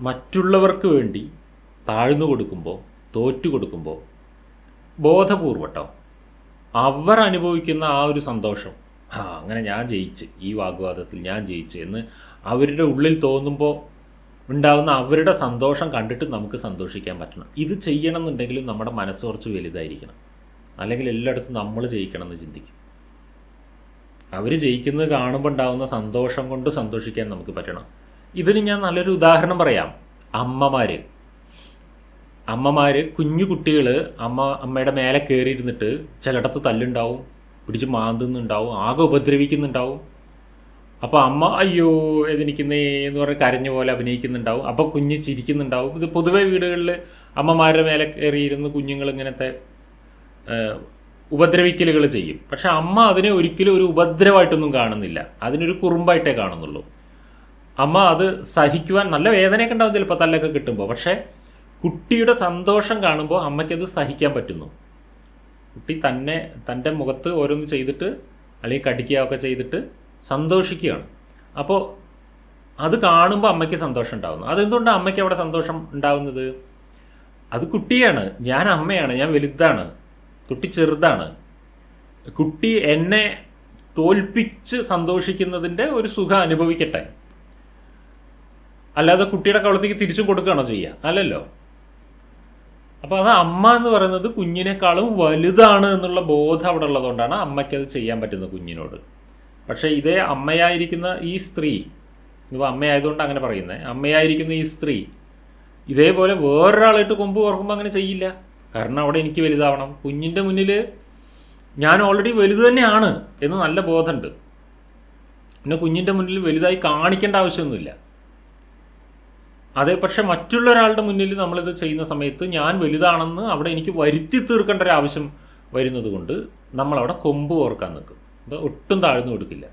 മറ്റുള്ളവർക്ക് വേണ്ടി താഴ്ന്നു കൊടുക്കുമ്പോൾ തോറ്റു കൊടുക്കുമ്പോൾ ബോധപൂർവട്ടോ അവർ അനുഭവിക്കുന്ന ആ ഒരു സന്തോഷം ആ അങ്ങനെ ഞാൻ ജയിച്ച് ഈ വാഗ്വാദത്തിൽ ഞാൻ ജയിച്ച് എന്ന് അവരുടെ ഉള്ളിൽ തോന്നുമ്പോൾ ഉണ്ടാകുന്ന അവരുടെ സന്തോഷം കണ്ടിട്ട് നമുക്ക് സന്തോഷിക്കാൻ പറ്റണം. ഇത് ചെയ്യണം എന്നുണ്ടെങ്കിൽ നമ്മുടെ മനസ്സ് കുറച്ച് വലുതായിരിക്കണം. അല്ലെങ്കിൽ എല്ലായിടത്തും നമ്മൾ ജയിക്കണം എന്ന് ചിന്തിക്കും. അവർ ജയിക്കുന്നത് കാണുമ്പോൾ ഉണ്ടാകുന്ന സന്തോഷം കൊണ്ട് സന്തോഷിക്കാൻ നമുക്ക് പറ്റണം. ഇതിന് ഞാൻ നല്ലൊരു ഉദാഹരണം പറയാം. അമ്മമാർ അമ്മമാർ കുഞ്ഞു കുട്ടികൾ അമ്മ അമ്മയുടെ മേലെ കയറിയിരുന്നിട്ട് ചിലയിടത്ത് തല്ലുണ്ടാവും പിടിച്ച് മാന്തുന്നുണ്ടാവും ആകെ ഉപദ്രവിക്കുന്നുണ്ടാവും. അപ്പോൾ അമ്മ അയ്യോ എതിനിക്കുന്നേ എന്ന് പറഞ്ഞ് കരഞ്ഞ പോലെ അഭിനയിക്കുന്നുണ്ടാവും. അപ്പോൾ കുഞ്ഞ് ചിരിക്കുന്നുണ്ടാവും. ഇത് പൊതുവെ വീടുകളിൽ അമ്മമാരുടെ മേലെ കയറിയിരുന്ന് കുഞ്ഞുങ്ങൾ ഇങ്ങനത്തെ ഉപദ്രവിക്കലുകൾ ചെയ്യും. പക്ഷെ അമ്മ അതിനെ ഒരിക്കലും ഒരു ഉപദ്രവമായിട്ടൊന്നും കാണുന്നില്ല. അതിനൊരു കുറുമ്പായിട്ടേ കാണുന്നുള്ളൂ. അമ്മ അത് സഹിക്കുവാൻ നല്ല വേദനയൊക്കെ ഉണ്ടാവും ചിലപ്പോൾ തല്ലൊക്കെ കിട്ടുമ്പോൾ പക്ഷേ കുട്ടിയുടെ സന്തോഷം കാണുമ്പോൾ അമ്മയ്ക്കത് സഹിക്കാൻ പറ്റുന്നു. കുട്ടി തന്നെ തന്റെ മുഖത്ത് ഓരോന്ന് ചെയ്തിട്ട് അല്ലെങ്കിൽ കടിക്കുകയൊക്കെ ചെയ്തിട്ട് സന്തോഷിക്കുകയാണ്. അപ്പോൾ അത് കാണുമ്പോൾ അമ്മയ്ക്ക് സന്തോഷം ഉണ്ടാകുന്നു അതെന്തുകൊണ്ടാണ് അമ്മയ്ക്ക് അവിടെ സന്തോഷം ഉണ്ടാകുന്നത് അത് കുട്ടിയാണ്. ഞാൻ അമ്മയാണ്. ഞാൻ വലുതാണ്. കുട്ടി ചെറുതാണ്. കുട്ടി എന്നെ തോൽപ്പിച്ച് സന്തോഷിക്കുന്നതിന്റെ ഒരു സുഖം അനുഭവിക്കട്ടെ. അല്ലാതെ കുട്ടിയുടെ കവളത്തേക്ക് തിരിച്ചു കൊടുക്കുകയാണോ ചെയ്യുക? അല്ലല്ലോ. അപ്പോൾ അത് അമ്മ എന്ന് പറയുന്നത് കുഞ്ഞിനേക്കാളും വലുതാണ് എന്നുള്ള ബോധം അവിടെ ഉള്ളതുകൊണ്ടാണ് അമ്മയ്ക്കത് ചെയ്യാൻ പറ്റുന്നത് കുഞ്ഞിനോട്. പക്ഷേ ഇതേ അമ്മയായിരിക്കുന്ന ഈ സ്ത്രീ ഇപ്പോൾ അമ്മയായതുകൊണ്ട് അങ്ങനെ പറയുന്നത് അമ്മയായിരിക്കുന്ന ഈ സ്ത്രീ ഇതേപോലെ വേറൊരാളായിട്ട് കൊമ്പ് ഓർക്കുമ്പോൾ അങ്ങനെ ചെയ്യില്ല. കാരണം അവിടെ എനിക്ക് വലുതാവണം. കുഞ്ഞിന്റെ മുന്നിൽ ഞാൻ ഓൾറെഡി വലുത് തന്നെയാണ് എന്ന് നല്ല ബോധമുണ്ട്. പിന്നെ കുഞ്ഞിന്റെ മുന്നിൽ വലുതായി കാണിക്കേണ്ട ആവശ്യമൊന്നുമില്ല. അതേ പക്ഷെ മറ്റുള്ള ഒരാളുടെ മുന്നിൽ നമ്മളിത് ചെയ്യുന്ന സമയത്ത് ഞാൻ വലുതാണെന്ന് അവിടെ എനിക്ക് വരുത്തി തീർക്കേണ്ട ഒരു ആവശ്യം വരുന്നത് കൊണ്ട് നമ്മളവിടെ കൊമ്പ് ഓർക്കാൻ നിൽക്കും. അപ്പോൾ ഒട്ടും താഴ്ന്നു കൊടുക്കില്ല.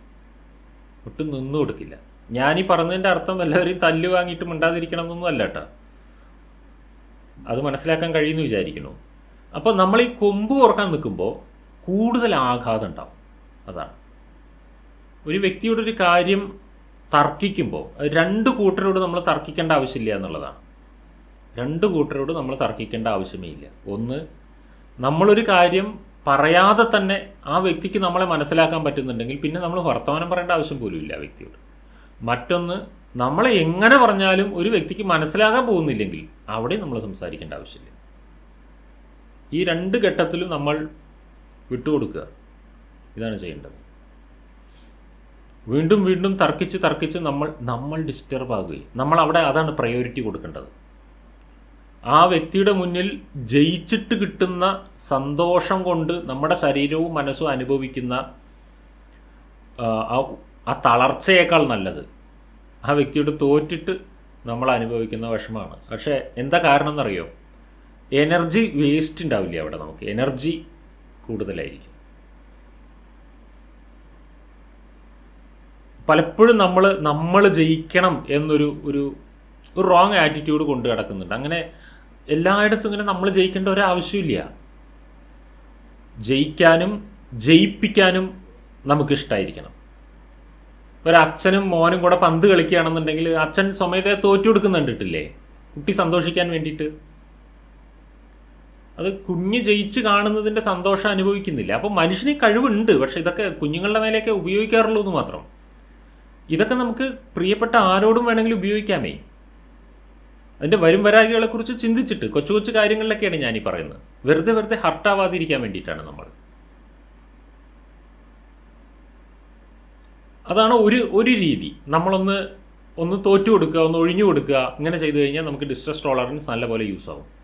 ഒട്ടും നിന്നു കൊടുക്കില്ല. ഞാൻ ഈ പറഞ്ഞതിന്റെ അർത്ഥം എല്ലാവരെയും തല്ല് വാങ്ങിയിട്ട് മിണ്ടാതിരിക്കണം എന്നൊന്നും അല്ല കേട്ടോ. അത് മനസ്സിലാക്കാൻ കഴിയുമെന്ന് വിചാരിക്കുന്നു. അപ്പോൾ നമ്മൾ ഈ കൊമ്പ് ഓർക്കാൻ നിൽക്കുമ്പോൾ കൂടുതൽ ആഘാതം ഉണ്ടാവും. അതാണ്. ഒരു വ്യക്തിയുടെ ഒരു കാര്യം തർക്കിക്കുമ്പോൾ രണ്ട് കൂട്ടരോട് നമ്മൾ തർക്കിക്കേണ്ട ആവശ്യമില്ല എന്നുള്ളതാണ്. രണ്ട് കൂട്ടരോട് നമ്മൾ തർക്കിക്കേണ്ട ആവശ്യമേ ഇല്ല ഒന്ന് നമ്മളൊരു കാര്യം പറയാതെ തന്നെ ആ വ്യക്തിക്ക് നമ്മളെ മനസ്സിലാക്കാൻ പറ്റുന്നുണ്ടെങ്കിൽ പിന്നെ നമ്മൾ വർത്തമാനം പറയേണ്ട ആവശ്യം പോലും ഇല്ല ആ വ്യക്തിയോട്. മറ്റൊന്ന് നമ്മളെ എങ്ങനെ പറഞ്ഞാലും ഒരു വ്യക്തിക്ക് മനസ്സിലാകാൻ പോകുന്നില്ലെങ്കിൽ അവിടെ നമ്മൾ സംസാരിക്കേണ്ട ആവശ്യമില്ല. ഈ രണ്ട് ഘട്ടത്തിലും നമ്മൾ വിട്ടുകൊടുക്കുക. ഇതാണ് ചെയ്യേണ്ടത്. വീണ്ടും വീണ്ടും തർക്കിച്ച് തർക്കിച്ച് നമ്മൾ നമ്മൾ ഡിസ്റ്റർബ് ആകുകയും. നമ്മൾ അവിടെ അതാണ് പ്രയോറിറ്റി കൊടുക്കേണ്ടത്. ആ വ്യക്തിയുടെ മുന്നിൽ ജയിച്ചിട്ട് കിട്ടുന്ന സന്തോഷം കൊണ്ട് നമ്മുടെ ശരീരവും മനസ്സും അനുഭവിക്കുന്ന ആ തളർച്ചയേക്കാൾ നല്ലത്. ആ വ്യക്തിയോട് തോറ്റിട്ട് നമ്മൾ അനുഭവിക്കുന്ന വിഷമമാണ്. പക്ഷേ എന്താ കാരണം എന്നറിയോ എനർജി വേസ്റ്റ് ഉണ്ടാവില്ല അവിടെ നമുക്ക്? എനർജി കൂടുതലായിരിക്കും. പലപ്പോഴും നമ്മൾ നമ്മൾ ജയിക്കണം എന്നൊരു ഒരു ഒരു റോങ് ആറ്റിറ്റ്യൂഡ് കൊണ്ട് കിടക്കുന്നുണ്ട്. അങ്ങനെ എല്ലായിടത്തും ഇങ്ങനെ നമ്മൾ ജയിക്കേണ്ട ഒരാവശ്യമില്ല. ജയിക്കാനും ജയിപ്പിക്കാനും നമുക്കിഷ്ടമായിരിക്കണം ഒരു അച്ഛനും മോനും കൂടെ പന്ത് കളിക്കുകയാണെന്നുണ്ടെങ്കിൽ അച്ഛൻ സ്വമേധയെ തോറ്റു കൊടുക്കുന്നുണ്ടിട്ടില്ലേ കുട്ടി സന്തോഷിക്കാൻ വേണ്ടിയിട്ട്. അത് കുഞ്ഞ് ജയിച്ച് കാണുന്നതിന്റെ സന്തോഷം അനുഭവിക്കുന്നില്ല. അപ്പോൾ മനുഷ്യന് കഴിവുണ്ട്. പക്ഷെ ഇതൊക്കെ കുഞ്ഞുങ്ങളുടെ മേലെയൊക്കെ ഉപയോഗിക്കാറുള്ളൂ എന്ന് മാത്രം. ഇതൊക്കെ നമുക്ക് പ്രിയപ്പെട്ട ആരോടും വേണമെങ്കിൽ ഉപയോഗിക്കാമേ. അതിന്റെ വരും വരാകികളെക്കുറിച്ച് ചിന്തിച്ചിട്ട് കൊച്ചു കൊച്ചു കാര്യങ്ങളിലൊക്കെയാണ് ഞാനീ പറയുന്നത്. വെറുതെ വെറുതെ ഹർട്ടാവാതിരിക്കാൻ വേണ്ടിയിട്ടാണ് നമ്മൾ. അതാണ് ഒരു ഒരു രീതി. നമ്മളൊന്ന് ഒന്ന് തോറ്റു കൊടുക്കുക ഒന്ന് ഒഴിഞ്ഞു കൊടുക്കുക ഇങ്ങനെ ചെയ്തു കഴിഞ്ഞാൽ നമുക്ക് ഡിസ്ട്രസ് ടോളറൻസ് നല്ലപോലെ യൂസ് ആവും.